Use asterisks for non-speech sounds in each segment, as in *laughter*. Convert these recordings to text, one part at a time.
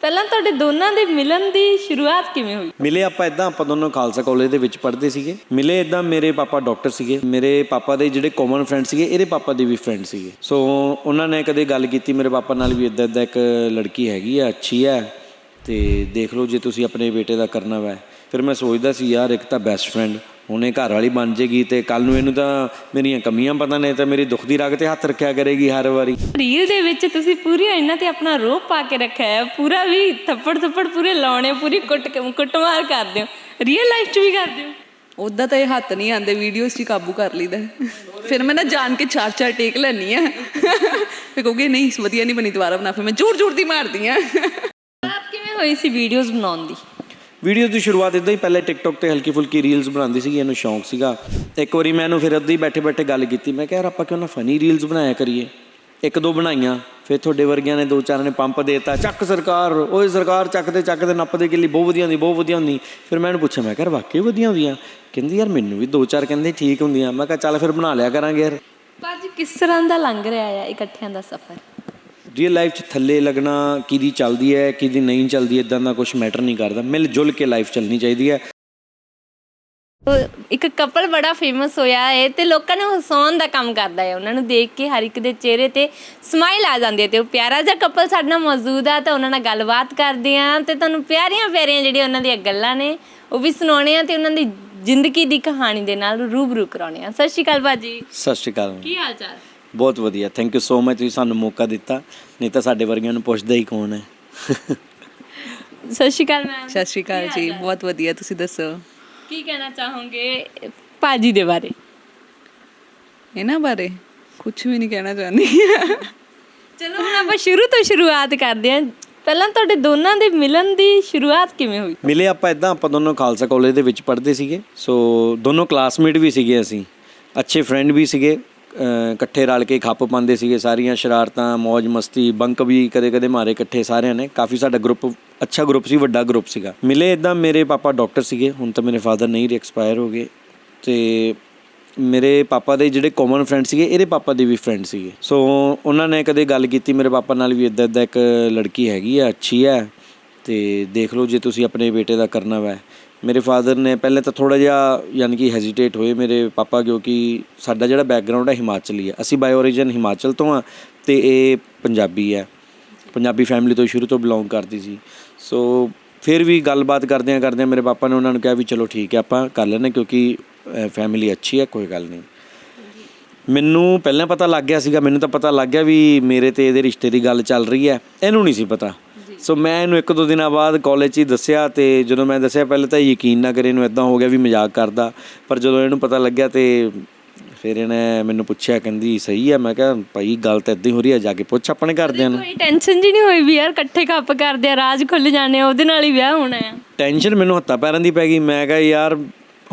ਪਹਿਲਾਂ ਤੁਹਾਡੇ ਦੋਨਾਂ ਦੇ ਮਿਲਣ ਦੀ ਸ਼ੁਰੂਆਤ ਕਿਵੇਂ ਹੋਈ? ਮਿਲੇ ਆਪਾਂ ਇਦਾਂ ਆਪਾਂ ਦੋਨੋਂ ਖਾਲਸਾ ਕਾਲਜ ਦੇ ਵਿੱਚ ਪੜ੍ਹਦੇ ਸੀਗੇ। ਮਿਲੇ ਇਦਾਂ ਮੇਰੇ ਪਾਪਾ ਡਾਕਟਰ ਸੀਗੇ, ਮੇਰੇ ਪਾਪਾ ਦੇ ਜਿਹੜੇ ਕਾਮਨ ਫਰੈਂਡ ਸੀਗੇ, ਇਹਦੇ ਪਾਪਾ ਦੇ ਵੀ ਫਰੈਂਡ ਸੀਗੇ। ਸੋ ਉਹਨਾਂ ਨੇ ਕਦੇ ਗੱਲ ਕੀਤੀ ਮੇਰੇ ਪਾਪਾ ਨਾਲ ਵੀ ਇਦਾਂ ਇਦਾਂ ਇੱਕ ਲੜਕੀ ਹੈਗੀ ਆ, ਅੱਛੀ ਆ, ਤੇ ਦੇਖ ਲਓ ਜੇ ਤੁਸੀਂ ਆਪਣੇ ਬੇਟੇ ਦਾ ਕਰਨਾ ਵਾ। ਫਿਰ ਮੈਂ ਸੋਚਦਾ ਸੀ, ਯਾਰ ਇੱਕ ਤਾਂ ਬੈਸਟ ਫਰੈਂਡ ਉਹਨੇ ਘਰ ਵਾਲੀ ਬਣ ਜੇਗੀ ਤੇ ਕੱਲ ਨੂੰ ਇਹਨੂੰ ਤਾਂ ਮੇਰੀਆਂ ਕਮੀਆਂ ਪਤਾ ਨੇ ਤਾਂ ਮੇਰੀ ਦੁੱਖ ਦੀ ਰਗ ਤੇ ਹੱਥ ਰੱਖਿਆ ਕਰੇਗੀ ਹਰ ਵਾਰੀ। ਰੀਲ ਦੇ ਵਿੱਚ ਤੁਸੀਂ ਪੂਰੀ ਇਹਨਾਂ ਤੇ ਆਪਣਾ ਰੋਪ ਪਾ ਕੇ ਰੱਖਿਆ ਹੈ। ਪੂਰਾ ਵੀ ਥੱਪੜ ਥੱਪੜ ਪੂਰੇ ਲਾਉਣੇ ਪੂਰੀ ਕੁੱਟ ਕੁੱਟਮਾਰ ਕਰਦੇ ਹੋ। ਰੀਅਲ ਲਾਈਫ 'ਚ ਵੀ ਕਰਦੇ ਹੋ? ਉਦਾਂ ਤਾਂ ਇਹ ਹੱਥ ਨਹੀਂ ਆਂਦੇ ਵੀਡੀਓਜ਼ 'ਚ ਹੀ ਕਾਬੂ ਕਰ ਲਈਦਾ। ਫਿਰ ਮੈਂ ਨਾ ਜਾਣ ਕੇ ਚਾਰ ਚਾਰ ਟੇਕ ਲੈਣੀ ਆ ਫਿਰ ਕਹੋਗੇ ਨਹੀਂ ਵਧੀਆ ਨਹੀਂ ਬਣੀ ਦੁਬਾਰਾ ਬਣਾ। ਫਿਰ ਮੈਂ ਜ਼ੋਰ ਜ਼ੋਰ ਦੀ ਮਾਰਦੀ ਆ ਆਪ ਕਿਵੇਂ ਹੋਈ ਸੀ ਵੀਡੀਓਜ਼ ਬਣਾਉਣ ਦੀ? ਵੀਡੀਓ ਦੀ ਸ਼ੁਰੂਆਤ ਇਦਾਂ ਹੀ ਪਹਿਲੇ ਟਿਕਟੌਕ ਤੇ ਹਲਕੀ ਫੁਲਕੀ ਰੀਲਸ ਬਣਾਉਂਦੀ ਸੀਗੀ, ਇਹਨੂੰ ਸ਼ੌਂਕ ਸੀਗਾ। ਇੱਕ ਵਾਰੀ ਮੈਂ ਇਹਨੂੰ ਫਿਰ ਅੱਧੀ ਬੈਠੇ ਬੈਠੇ ਗੱਲ ਕੀਤੀ, ਮੈਂ ਕਿਹਾ ਯਾਰ ਆਪਾਂ ਕਿਉਂ ਨਾ ਫਨੀ ਰੀਲਸ ਬਣਾਇਆ ਕਰੀਏ। ਇੱਕ ਦੋ ਬਣਾਈਆਂ, ਫਿਰ ਤੁਹਾਡੇ ਵਰਗਿਆਂ ਨੇ ਦੋ ਚਾਰ ਨੇ ਪੰਪ ਦੇਤਾ, ਚੱਕ ਸਰਕਾਰ, ਓਏ ਸਰਕਾਰ ਚੱਕਦੇ ਚੱਕਦੇ ਨੱਪਦੇ ਕਿੱਲੀ ਬਹੁਤ ਵਧੀਆ ਹੁੰਦੀ, ਬਹੁਤ ਵਧੀਆ ਹੁੰਦੀ। ਫਿਰ ਮੈਂ ਇਹਨੂੰ ਪੁੱਛਿਆ, ਮੈਂ ਕਿਹਾ ਵਾਕਈ ਵਧੀਆ ਹੁੰਦੀਆਂ? ਕਹਿੰਦੀ ਯਾਰ ਮੈਨੂੰ ਵੀ ਦੋ ਚਾਰ ਕਹਿੰਦੇ ਠੀਕ ਹੁੰਦੀਆਂ। ਮੈਂ ਕਿਹਾ ਚੱਲ ਫਿਰ ਬਣਾ ਲਿਆ ਕਰਾਂਗੇ ਯਾਰ। ਭਾਜੀ, ਕਿਸ ਤਰ੍ਹਾਂ ਦਾ ਲੰਘ ਰਿਹਾ ਹੈ ਇਕੱਠਿਆਂ ਦਾ ਸਫ਼ਰ? ਰੀਅਲ ਲਾਈਫ 'ਚ ਥੱਲੇ ਲੱਗਣਾ ਕਿਹਦੀ ਚੱਲਦੀ ਹੈ ਕਿਹਦੀ ਨਹੀਂ ਚੱਲਦੀ ਇਦਾਂ ਦਾ ਕੁਝ ਮੈਟਰ ਨਹੀਂ ਕਰਦਾ। ਮਿਲ ਜੁਲ ਕੇ ਲਾਈਫ ਚੱਲਣੀ ਚਾਹੀਦੀ ਹੈ। ਇੱਕ ਕਪਲ ਬੜਾ ਫੇਮਸ ਹੋਇਆ ਹੈ ਤੇ ਲੋਕਾਂ ਨੂੰ ਹਸਾਉਣ ਦਾ ਕੰਮ ਕਰਦਾ ਹੈ। ਉਹਨਾਂ ਨੂੰ ਦੇਖ ਕੇ ਹਰ ਇੱਕ ਦੇ ਚਿਹਰੇ ਤੇ ਸਮਾਈਲ ਆ ਜਾਂਦੀ ਹੈ ਤੇ ਉਹ ਪਿਆਰਾ ਜਿਹਾ ਕਪਲ ਸਾਡੇ ਨਾਲ ਮੌਜੂਦ ਆ ਤੇ ਉਹਨਾਂ ਨਾਲ ਗੱਲਬਾਤ ਕਰਦੇ ਆ ਤੇ ਤੁਹਾਨੂੰ ਪਿਆਰੀਆਂ ਪਿਆਰੀਆਂ ਜਿਹੜੀਆਂ ਉਹਨਾਂ ਦੀਆਂ ਗੱਲਾਂ ਨੇ ਉਹ ਵੀ ਸੁਣਾਉਣੇ ਆ ਤੇ ਉਹਨਾਂ ਦੀ ਜ਼ਿੰਦਗੀ ਦੀ ਕਹਾਣੀ ਦੇ ਨਾਲ ਰੂਬਰੂ ਕਰਾਉਣੇ ਆ। ਸਤਿ ਸ਼੍ਰੀ ਅਕਾਲ ਭਾਜੀ। ਸਤਿ ਸ਼੍ਰੀ ਅਕਾਲ। ਕੀ ਹਾਲ ਚਾਲ? ਬਹੁਤ ਵਧੀਆ। ਥੈਂਕ ਯੂ ਸੋ ਮਚ ਤੁਸੀਂ ਸਾਨੂੰ ਮੌਕਾ ਦਿੱਤਾ। ਨਹੀਂ ਤਾਂ ਸਾਡੇ ਵਰਗਿਆਂ ਨੂੰ ਪੁੱਛਦਾ ਹੀ ਕੌਣ ਹੈ। ਸਤਿ ਸ਼੍ਰੀ ਅਕਾਲ ਮੈਮ। ਸਤਿ ਸ਼੍ਰੀ ਅਕਾਲ ਜੀ ਬਹੁਤ ਵਧੀਆ ਤੁਸੀਂ ਦੱਸੋ? ਕੀ ਕਹਿਣਾ ਚਾਹੋਗੇ ਭਾਜੀ ਦੇ ਬਾਰੇ? ਇਹਨਾਂ ਬਾਰੇ? ਕੁਝ ਵੀ ਨਹੀਂ ਕਹਿਣਾ ਚਾਹੁੰਦੀ। ਚਲੋ ਹੁਣ ਆਪਾਂ ਸ਼ੁਰੂ ਤੋਂ ਸ਼ੁਰੂਆਤ ਕਰਦੇ ਹਾਂ। ਪਹਿਲਾਂ ਤੁਹਾਡੇ ਦੋਨਾਂ ਦੇ ਮਿਲਣ ਦੀ ਸ਼ੁਰੂਆਤ ਕਿਵੇਂ ਹੋਈ? ਮਿਲੇ ਆਪਾਂ ਇਦਾਂ ਆਪਾਂ ਦੋਨੋਂ ਖਾਲਸਾ ਕਾਲਜ ਦੇ ਵਿੱਚ ਪੜ੍ਹਦੇ ਸੀਗੇ। ਸੋ ਦੋਨੋਂ ਕਲਾਸਮੇਟ ਵੀ ਸੀਗੇ ਅਸੀਂ। ਅੱਛੇ ਫਰੈਂਡ ਵੀ ਸੀਗੇ। ਇਕੱਠੇ ਰਲ ਕੇ ਖੱਪ ਪਾਉਂਦੇ ਸੀਗੇ, ਸਾਰੀਆਂ ਸ਼ਰਾਰਤਾਂ ਮौज ਮਸਤੀ, ਬੰਕ ਵੀ ਕਦੇ-ਕਦੇ ਮਾਰੇ ਇਕੱਠੇ ਸਾਰਿਆਂ ਨੇ। ਕਾਫੀ ਸਾਡਾ ਗਰੁੱਪ ਅੱਛਾ ਗਰੁੱਪ ਸੀ, ਵੱਡਾ ਗਰੁੱਪ ਸੀਗਾ। ਮਿਲੇ ਇਦਾਂ ਮੇਰੇ ਪਾਪਾ ਡਾਕਟਰ ਸੀਗੇ, ਹੁਣ ਤਾਂ ਮੇਰੇ ਫਾਦਰ ਨਹੀਂ ਐਕਸਪਾਇਰ ਹੋ ਗਏ। ਤੇ ਮੇਰੇ ਪਾਪਾ ਦੇ ਜਿਹੜੇ ਕਾਮਨ ਫਰੈਂਡ ਸੀਗੇ, ਇਹਦੇ ਪਾਪਾ ਦੇ ਵੀ ਫਰੈਂਡ ਸੀਗੇ। ਸੋ ਉਹਨਾਂ ਨੇ ਕਦੇ ਗੱਲ ਕੀਤੀ, ਮੇਰੇ ਪਾਪਾ ਨਾਲ ਵੀ ਇਦਾਂ ਇਦਾਂ ਇੱਕ ਲੜਕੀ ਹੈਗੀ ਆ, ਅੱਛੀ ਆ। ਤੇ ਦੇਖ ਲਓ ਜੇ ਤੁਸੀਂ ਆਪਣੇ ਬੇਟੇ ਦਾ ਕਰਨਾ ਵਾ। ਮੇਰੇ ਫਾਦਰ ਨੇ ਪਹਿਲੇ ਤਾਂ ਥੋੜਾ ਜਿਹਾ ਯਾਨੀ ਕਿ ਹੈਜ਼ਿਟੇਟ ਹੋਏ ਮੇਰੇ ਪਾਪਾ ਕਿਉਂਕਿ ਸਾਡਾ ਜਿਹੜਾ ਬੈਕਗ੍ਰਾਉਂਡ ਹੈ ਹਿਮਾਚਲੀ ਹੈ। ਅਸੀਂ ਬਾਈ origin ਹਿਮਾਚਲ ਤੋਂ ਆ ਤੇ ਇਹ ਪੰਜਾਬੀ ਹੈ। ਪੰਜਾਬੀ ਫੈਮਿਲੀ ਤੋਂ ਸ਼ੁਰੂ ਤੋਂ ਬਿਲੋਂਗ ਕਰਦੀ ਸੀ। ਸੋ ਫਿਰ ਵੀ ਗੱਲਬਾਤ ਕਰਦਿਆਂ ਕਰਦਿਆਂ ਮੇਰੇ ਪਾਪਾ ਨੇ ਉਹਨਾਂ ਨੂੰ ਕਿਹਾ ਵੀ ਚਲੋ ਠੀਕ ਹੈ, ਆਪਾਂ ਕਰ ਲੈਂਦੇ ਕਿਉਂਕਿ ਫੈਮਿਲੀ ਅੱਛੀ ਹੈ, ਕੋਈ ਗੱਲ ਨਹੀਂ। ਮੈਨੂੰ ਪਹਿਲਾਂ ਪਤਾ ਲੱਗ ਗਿਆ ਸੀਗਾ, ਮੈਨੂੰ ਤਾਂ ਪਤਾ ਲੱਗ ਗਿਆ ਵੀ ਮੇਰੇ ਤੇ ਇਹਦੇ ਰਿਸ਼ਤੇ ਦੀ ਗੱਲ ਚੱਲ ਰਹੀ ਹੈ। ਇਹਨੂੰ ਨਹੀਂ ਸੀ ਪਤਾ। ਸੋ ਮੈਂ ਇਹਨੂੰ ਇੱਕ ਦੋ ਦਿਨਾਂ ਬਾਅਦ ਕਾਲਜ 'ਚ ਹੀ ਦੱਸਿਆ ਤੇ ਜਦੋਂ ਮੈਂ ਦੱਸਿਆ ਪਹਿਲੇ ਤਾਂ ਯਕੀਨ ਨਾ ਕਰੇ ਇਹਨੂੰ ਇਦਾਂ ਹੋ ਗਿਆ ਵੀ ਮਜ਼ਾਕ ਕਰਦਾ। ਪਰ ਜਦੋਂ ਇਹਨੂੰ ਪਤਾ ਲੱਗਿਆ ਤੇ ਫਿਰ ਇਹਨੇ ਮੈਨੂੰ ਪੁੱਛਿਆ ਕਹਿੰਦੀ ਸਹੀ ਹੈ ਮੈਂ ਕਿਹਾ ਭਾਈ ਗੱਲ ਤਾਂ ਇਦਾਂ ਹੀ ਹੋ ਰਹੀ ਹੈ ਜਾ ਕੇ ਪੁੱਛ ਆਪਣੇ ਘਰਦਿਆਂ ਨੂੰ। ਕੋਈ ਟੈਨਸ਼ਨ ਜੀ ਨਹੀਂ ਹੋਈ ਵੀ ਯਾਰ ਇਕੱਠੇ ਕੱਪ ਕਰਦੇ ਆ ਰਾਜ ਖੁੱਲ ਜਾਣੇ ਆ ਉਹਦੇ ਨਾਲ ਹੀ ਵਿਆਹ ਹੋਣਾ ਆ। ਟੈਨਸ਼ਨ ਮੈਨੂੰ ਹੱਥਾਂ ਪੈਰਾਂ ਦੀ ਪੈ ਗਈ। ਮੈਂ ਕਿਹਾ ਯਾਰ